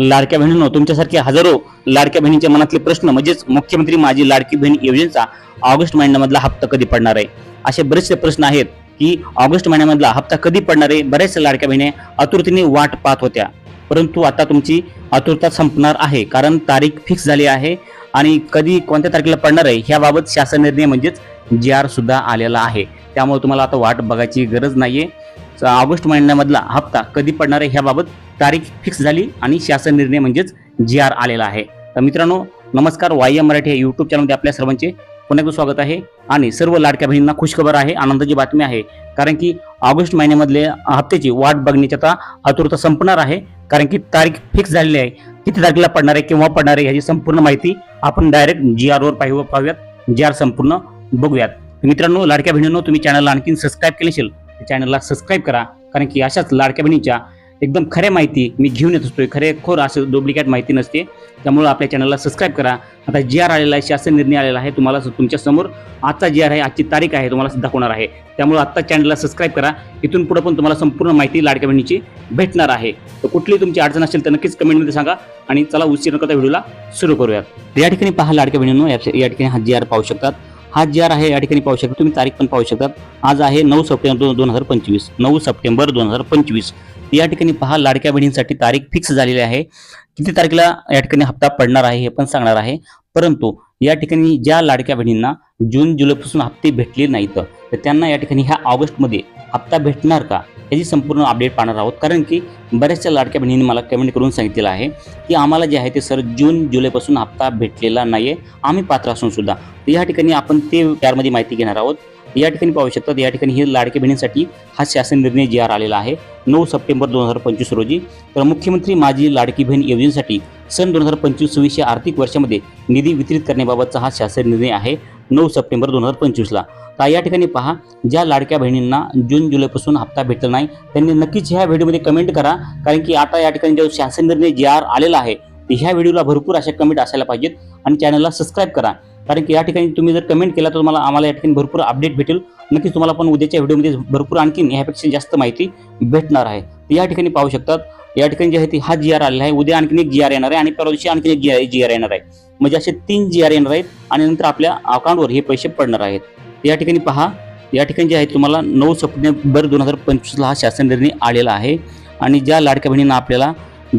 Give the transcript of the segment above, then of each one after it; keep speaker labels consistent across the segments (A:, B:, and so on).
A: लाडक्या बहिणींनो तुमच्यासारख्या हजारो लाडक्या बहिणींच्या मनातले प्रश्न म्हणजेच मुख्यमंत्री माझी लाडकी बहीण योजनेचा ऑगस्ट महिन्यामधला हप्ता कधी पडणार आहे? असे बरेचसे प्रश्न आहेत की ऑगस्ट महिन्यामधला हप्ता कधी पडणार आहे? बऱ्याच लाडक्या बहिणी आतुरतेने वाट पाहत होत्या. परंतु आता तुमची आतुरता संपणार आहे कारण तारीख फिक्स झाली आहे आणि कधी कोणत्या तारखेला पडणार आहे ह्याबाबत शासन निर्णय म्हणजेच जी आर सुद्धा आलेला आहे. त्यामुळे तुम्हाला आता वाट बघायची गरज नाहीये. आहे ऑगस्ट महिन्यामधला हप्ता कधी पडणार आहे ह्याबाबत तारीख फिक्स झाली आणि शासन निर्णय म्हणजेच जी आर आलेला आहे. तर मित्रांनो नमस्कार. वाय मराठी या यूट्यूब चॅनलमध्ये आपल्या सर्वांचे पुन्हा एकदा स्वागत आहे. आणि सर्व लाडक्या बहिणींना खुशखबर आहे आनंदाची बातमी आहे. कारण की ऑगस्ट महिन्यामधले हप्त्याची वाट बघण्याची आता आतुरता संपणार आहे. कारण की तारीख फिक्स झालेली आहे. किती तारखेला पडणार आहे केव्हा पडणार आहे ह्याची संपूर्ण माहिती आपण डायरेक्ट जी आरवर पाहू पाहूयात. जी आर संपूर्ण बघूयात. मित्रांनो लाडक्या बहिणींनो तुम्ही चॅनलला आणखी सबस्क्राईब केले असेल चॅनलला सबस्क्राईब करा. कारण की अशाच लाडक्या बहिणीच्या एकदम खऱ्या माहिती मी घेऊन येत असतो खरे खोर असं डुप्लिकेट माहिती नसते. त्यामुळे आपल्या चॅनलला सबस्क्राईब करा. आता जी आर आलेला आहे शासन निर्णय आलेला आहे तुम्हाला तुमच्यासमोर. आजचा जी आर आहे आजची तारीख आहे तुम्हाला दाखवणार आहे. त्यामुळे आत्ता चॅनलला सबस्क्राईब करा. इथून पुढे पण तुम्हाला संपूर्ण माहिती लाडक्या बहिणीची भेटणार आहे. तर कुठली तुमची अडचण असेल तर नक्कीच कमेंटमध्ये सांगा. आणि चला उशीर न करता व्हिडिओला सुरू करूयात. या ठिकाणी पहा लाडक्या बहिणींनो या या ठिकाणी हा जी आर पाहू शकतात. हा जी आर आहे या ठिकाणी पाहू शकता. तुम्ही तारीख पण पाहू शकता आज आहे नऊ सप्टेंबर दोन हजार पंचवीस. नऊ सप्टेंबर दोन हजार पंचवीस. या ठिकाणी पहा लाडक्या बहिणींसाठी तारीख फिक्स झालेली आहे. किती तारखेला या ठिकाणी हप्ता पडणार आहे हे पण सांगणार आहे. परंतु या ठिकाणी ज्या लाडक्या बहिणींना जून जुलैपासून हप्ते भेटले नाहीत. तर त्यांना या ठिकाणी ह्या ऑगस्टमध्ये हप्ता भेटणार का? याची संपूर्ण अपडेट पाहणार आहोत. कारण की बऱ्याचशा लाडक्या बहिणींनी मला कमेंट करून सांगितलेलं आहे की आम्हाला जे आहे ते सर जून जुलैपासून हप्ता भेटलेला नाही आहे आम्ही पात्र असून सुद्धा. तर या ठिकाणी आपण ते त्यामध्ये माहिती घेणार आहोत. या ठिकाणी पाहू शकतात या ठिकाणी हे लाडक्या बहिणींसाठी हा शासन निर्णय जी आर आलेला आहे. नऊ सप्टेंबर दोन हजार पंचवीस रोजी. तर मुख्यमंत्री माझी लाडकी बहीण योजनेसाठी सन दोन हजार पंचवीस सव्वीस या आर्थिक वर्षामध्ये निधी वितरित करण्याबाबतचा हा शासन निर्णय आहे. नऊ सप्टेंबर दोन हजार पंचवीसला. तर या ठिकाणी पहा ज्या लाडक्या बहिणींना जून जुलैपासून हप्ता भेटला नाही त्यांनी नक्कीच ह्या व्हिडिओमध्ये कमेंट करा. कारण की आता या ठिकाणी जो शासन निर्णय जी आर आलेला आहे तर ह्या व्हिडिओला भरपूर अशा कमेंट असायला पाहिजेत. आणि चॅनलला सबस्क्राईब करा. कारण की या ठिकाणी तुम्ही जर कमेंट केला तर तुम्हाला आम्हाला या ठिकाणी भरपूर अपडेट भेटेल. नक्कीच तुम्हाला पण उद्याच्या व्हिडिओमध्ये भरपूर आणखीन ह्यापेक्षा जास्त माहिती भेटणार आहे. तर या ठिकाणी पाहू शकतात या ठिकाणी जे आहे ते हा जी आर आलेला आहे. उद्या आणखीन एक जी आर येणार आहे आणि परवा दिवशी आणखीन एक जी जी आर येणार आहे. म्हणजे असे तीन जी आर येणार आहेत आणि नंतर आपल्या अकाउंटवर हे पैसे पडणार आहेत. या ठिकाणी पहा या ठिकाणी जे आहे तुम्हाला नऊ सप्टेंबर दोन हजार पंचवीसला हा शासन निर्णय आलेला आहे. आणि ज्या लाडक्या बहिणींना आपल्याला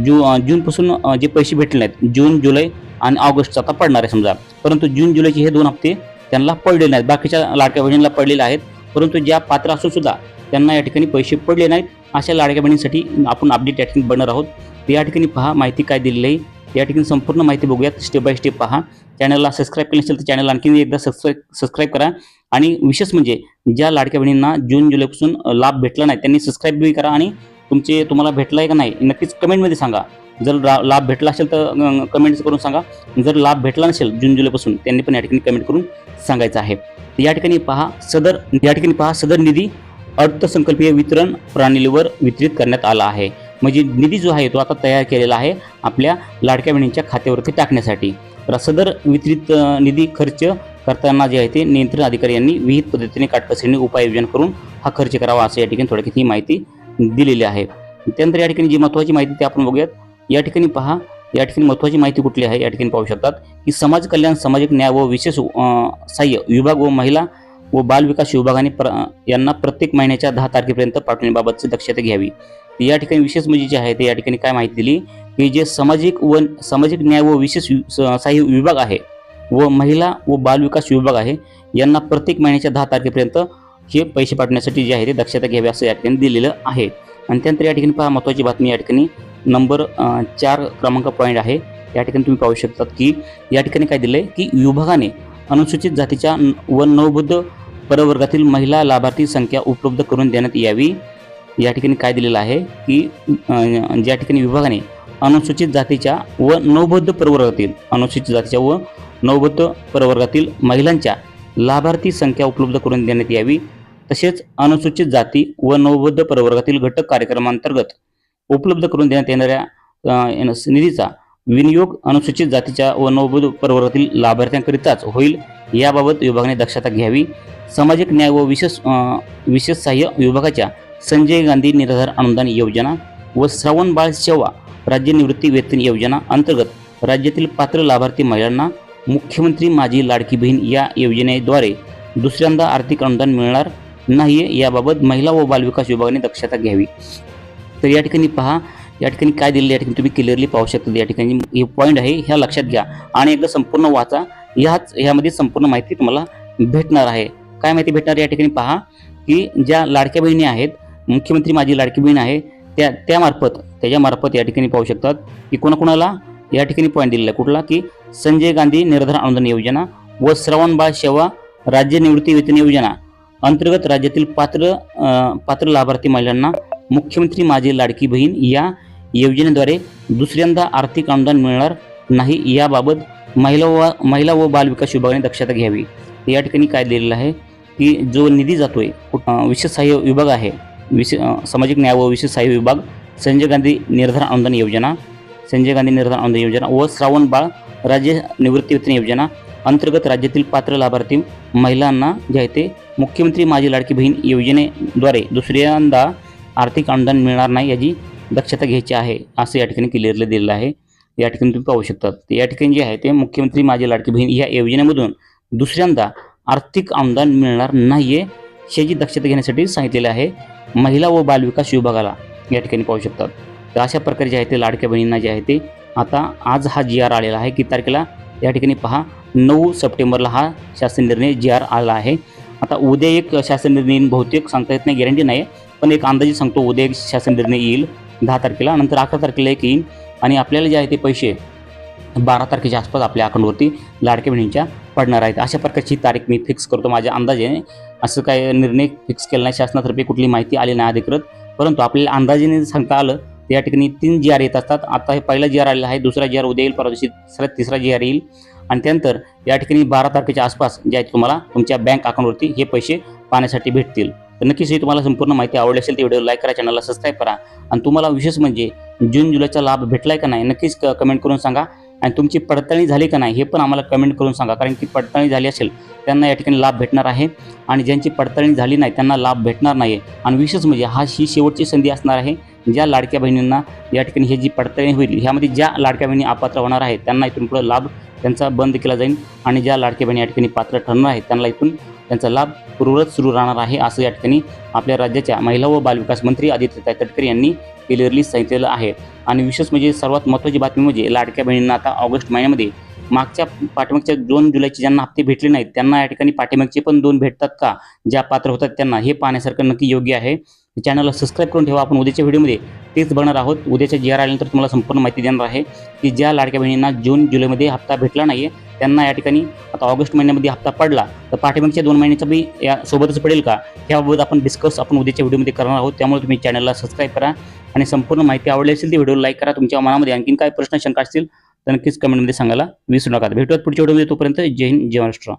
A: जू जूनपासून जे पैसे भेटले नाहीत जून जुलै आणि ऑगस्ट आता पडणार आहे समजा. परंतु जून जुलैचे हे दोन हप्ते त्यांना पडले नाहीत. बाकीच्या लाडक्या बहिणींना पडलेले आहेत. परंतु ज्या पात्र असून सुद्धा त्यांना या ठिकाणी पैसे पडले नाहीत. अशा लाडक्या बहिणींसाठी आपण अपडेट या ठिकाणी बनणार आहोत. या ठिकाणी पहा माहिती काय दिलेली आहे. या ठिकाणी संपूर्ण माहिती बघूयात. स्टेप बाय स्टेप पहा. चॅनलला सबस्क्राईब केलं असेल तर चॅनल आणखी एकदा सबस्क्राईब सबस्क्राईब करा. आणि विशेष म्हणजे ज्या लाडक्या बहिणींना जून जुलैपासून लाभ भेटला नाही त्यांनी सबस्क्राईबही करा आणि तुमचे तुम्हाला भेटला आहे का नाही नक्कीच कमेंटमध्ये सांगा. जर लाभ भेटला असेल तर कमेंट्स करून सांगा. जर लाभ भेटला नसेल जून जुलैपासून त्यांनी पण या ठिकाणी कमेंट करून सांगायचं आहे. या ठिकाणी पहा सदर या ठिकाणी पहा सदर निधी अर्थसंकल्पीय वितरण प्रणालीवर वितरित करण्यात आला आहे. म्हणजे निधी जो आहे तो आता तयार केलेला आहे आपल्या लाडक्या बहिणींच्या खात्यावरती टाकण्यासाठी. तर सदर वितरित निधी खर्च करताना जे आहे ते नियंत्रण अधिकारी यांनी विहित पद्धतीने काटकसरीने उपाययोजना करून हा खर्च करावा असं या ठिकाणी थोडक्यात ही माहिती दिलेली आहे. त्यानंतर या ठिकाणी जी महत्त्वाची माहिती ते आपण बघूयात. या ठिकाणी पहा या ठिकाणी महत्त्वाची माहिती कुठली आहे? या ठिकाणी पाहू शकतात की समाज कल्याण सामाजिक न्याय व विशेष सहाय्य विभाग व महिला व बाल विकास विभागाने प्र यांना प्रत्येक महिन्याच्या दहा तारखेपर्यंत पाठवण्याबाबतची दक्षता घ्यावी. या ठिकाणी विशेष म्हणजे जे आहे ते या ठिकाणी काय माहिती दिली? की जे सामाजिक व सामाजिक न्याय व विशेष सहाय्य विभाग आहे व महिला व बालविकास विभाग आहे यांना प्रत्येक महिन्याच्या दहा तारखेपर्यंत हे पैसे पाठवण्यासाठी जे आहे ते दक्षता घ्यावी असं या ठिकाणी दिलेलं आहे. आणि त्यानंतर या ठिकाणी पहा महत्त्वाची बातमी या ठिकाणी नंबर चार क्रमांक पॉईंट आहे. या ठिकाणी तुम्ही पाहू शकतात की या ठिकाणी काय दिलं आहे की विभागाने अनुसूचित जातीच्या व नवबुद्ध प्रवर्गातील महिला लाभार्थी संख्या उपलब्ध करून देण्यात यावी. या ठिकाणी काय दिलेलं आहे की ज्या ठिकाणी विभागाने अनुसूचित जातीच्या व नवबद्ध प्रवर्गातील अनुसूचित जातीच्या व नवबद्ध प्रवर्गातील महिलांच्या लाभार्थी संख्या उपलब्ध करून देण्यात यावी. तसेच अनुसूचित जाती व नवबद्ध प्रवर्गातील घटक कार्यक्रमांतर्गत उपलब्ध करून देण्यात येणाऱ्या निधीचा विनियोग अनुसूचित जातीच्या व नवबोध प्रवर्गातील लाभार्थ्यांकरिताच होईल याबाबत विभागाने दक्षता घ्यावी. सामाजिक न्याय व विशेष विशेष सहाय्य विभागाच्या संजय गांधी निराधार अनुदान योजना व श्रावण बाळ सेवा राज्य निवृत्ती वेतन योजना अंतर्गत राज्यातील पात्र लाभार्थी महिलांना मुख्यमंत्री माझी लाडकी बहीण या योजनेद्वारे दुसऱ्यांदा आर्थिक अनुदान मिळणार नाही याबाबत महिला व बालविकास विभागाने दक्षता घ्यावी. तर या ठिकाणी पहा या ठिकाणी काय दिलेलं या ठिकाणी तुम्ही क्लिअरली पाहू शकता. या ठिकाणी हे पॉईंट आहे ह्या लक्षात घ्या आणि एकदा संपूर्ण वाचा. ह्याच ह्यामध्ये संपूर्ण माहिती तुम्हाला भेटणार आहे. काय माहिती भेटणार? या ठिकाणी पहा की ज्या लाडक्या बहिणी आहेत मुख्यमंत्री माझी लाडकी बहीण आहे त्या त्यामार्फत त्याच्यामार्फत या ठिकाणी पाहू शकतात की कोणाकोणाला या ठिकाणी पॉईंट दिलेला आहे. कुठला? की संजय गांधी निर्धार अनुदान योजना व श्रवणबाळ सेवा राज्य निवृत्ती वेतन योजना अंतर्गत राज्यातील पात्र पात्र लाभार्थी महिलांना मुख्यमंत्री माझी लाडकी बहीण या योजनेद्वारे दुसऱ्यांदा आर्थिक अनुदान मिळणार नाही याबाबत महिला व महिला व बालविकास विभागाने दक्षता घ्यावी. या ठिकाणी काय दिलेलं आहे की जो निधी जातोय विशेष सहाय्य विभाग आहे विशे सामाजिक न्याय व विशेष सहाय्य विभाग संजय गांधी निर्धार अनुदान योजना संजय गांधी निर्धार अनुदान योजना व श्रावण बाळ राज्य निवृत्ती वेतन योजना अंतर्गत राज्यातील पात्र लाभार्थी महिलांना जे आहे ते मुख्यमंत्री माझी लाडकी बहीण योजनेद्वारे दुसऱ्यांदा आर्थिक अनुदान मिळणार नाही याची दक्षता घ्यायची आहे असं या ठिकाणी क्लिअरली दिलेलं आहे. या ठिकाणी तुम्ही पाहू शकता या ठिकाणी जे आहे ते मुख्यमंत्री माझी लाडकी बहीण या योजनेमधून दुसऱ्यांदा आर्थिक अनुदान मिळणार नाही आहे याची दक्षता घेण्यासाठी सांगितलेले आहे. महिला व बालविकास विभागाला या ठिकाणी पाहू शकतात. तर अशा प्रकारे जे आहे ते लाडक्या बहिणींना जे आहे ते आता आज हा जी आर आलेला आहे. किती तारखेला? या ठिकाणी पहा. नऊ सप्टेंबरला हा शासन निर्णय जी आर आला आहे. आता उद्या एक शासन निर्णय बहुतेक सांगता येत नाही गॅरंटी नाही. पण एक अंदाजे सांगतो उद्या एक शासन निर्णय येईल दहा तारखेला. नंतर अकरा तारखेला एक येईल. आणि आपल्याला जे आहे ते पैसे बारा तारखेच्या आसपास आपल्या अकाउंटवरती लाडक्या बहिणींच्या पडणार आहेत. अशा प्रकारची तारीख मी फिक्स करतो माझ्या अंदाजेने असं काही निर्णय फिक्स केला नाही. शासनातर्फे कुठली माहिती आली नाही अधिकृत. परंतु आपल्याला अंदाजेने सांगता आलं तर या ठिकाणी तीन जी आर येत असतात. आता हे पहिला जी आर आलेला आहे. दुसरा जी आर उद्या येईल. परवा दिवशी तिसरा तिसरा जी आर येईल. आणि त्यानंतर या ठिकाणी बारा तारखेच्या आसपास जे आहेत तुम्हाला तुमच्या बँक अकाउंटवरती हे पैसे पाहण्यासाठी भेटतील. तर नक्कीच ही तुम्हाला संपूर्ण माहिती आवडली असेल तर व्हिडिओ लाईक करा चॅनलला सबस्क्राईब करा. आणि तुम्हाला विशेष म्हणजे जून जुलैचा लाभ भेटलाय का नाही नक्कीच क कमेंट करून सांगा. आणि तुमची पडताळणी झाली का नाही हे पण आम्हाला कमेंट करून सांगा. कारण की पडताळणी झाली असेल त्यांना या ठिकाणी लाभ भेटणार आहे. आणि ज्यांची पडताळणी झाली नाही त्यांना लाभ भेटणार नाही आणि विशेष म्हणजे हा ही शेवटची संधी असणार आहे ज्या लाडक्या बहिणींना या ठिकाणी हे जी पडताळणी होईल ह्यामध्ये ज्या लाडक्या बहिणी अपात्र होणार आहेत त्यांना इथून पुढे लाभ त्यांचा बंद केला जाईल आणि ज्या लाडक्या बहिणी या ठिकाणी पात्र ठरणार आहेत त्यांना इथून त्यांचा लाभ पूर्वरत सुरू राहणार आहे असं या ठिकाणी आपल्या राज्याच्या महिला व बालविकास मंत्री आदित्य तटकरे यांनी क्लिअरली सांगितलेलं आहे. आणि विशेष म्हणजे सर्वात महत्त्वाची बातमी म्हणजे लाडक्या बहिणींना आता ऑगस्ट महिन्यामध्ये मागच्या पाठीमागच्या दोन जुलैचे ज्यांना हप्ते भेटले नाहीत त्यांना या ठिकाणी पाठीमागचे पण दोन भेटतात का? ज्या पात्र होतात त्यांना हे पाहण्यासारखं नक्की योग्य आहे. चॅनलला सबस्क्राईब करून ठेवा. आपण उद्याच्या व्हिडिओमध्ये तेच बघणार आहोत. उद्याच्या जी आर आल्यानंतर तुम्हाला संपूर्ण माहिती देणार आहे की ज्या लाडक्या बहिणींना जून जुलैमध्ये हप्ता भेटला नाही आहे त्यांना या ठिकाणी आता ऑगस्ट महिन्यामध्ये हप्ता पडला. तर पाठीमागच्या दोन महिन्याचा बी या सोबतच पडेल का? याबाबत आपण डिस्कस आपण उद्याच्या व्हिडिओमध्ये करणार आहोत. त्यामुळे तुम्ही चॅनलला सबस्क्राईब करा आणि संपूर्ण माहिती आवडली असेल ती व्हिडिओ लाईक करा. तुमच्या मनामध्ये आणखीन काय प्रश्न शंका असतील तर नक्कीच कमेंटमध्ये सांगायला विसरू नका. भेटूयात पुढच्या व्हिडिओमध्ये. तोपर्यंत जय हिंद जय महाराष्ट्र.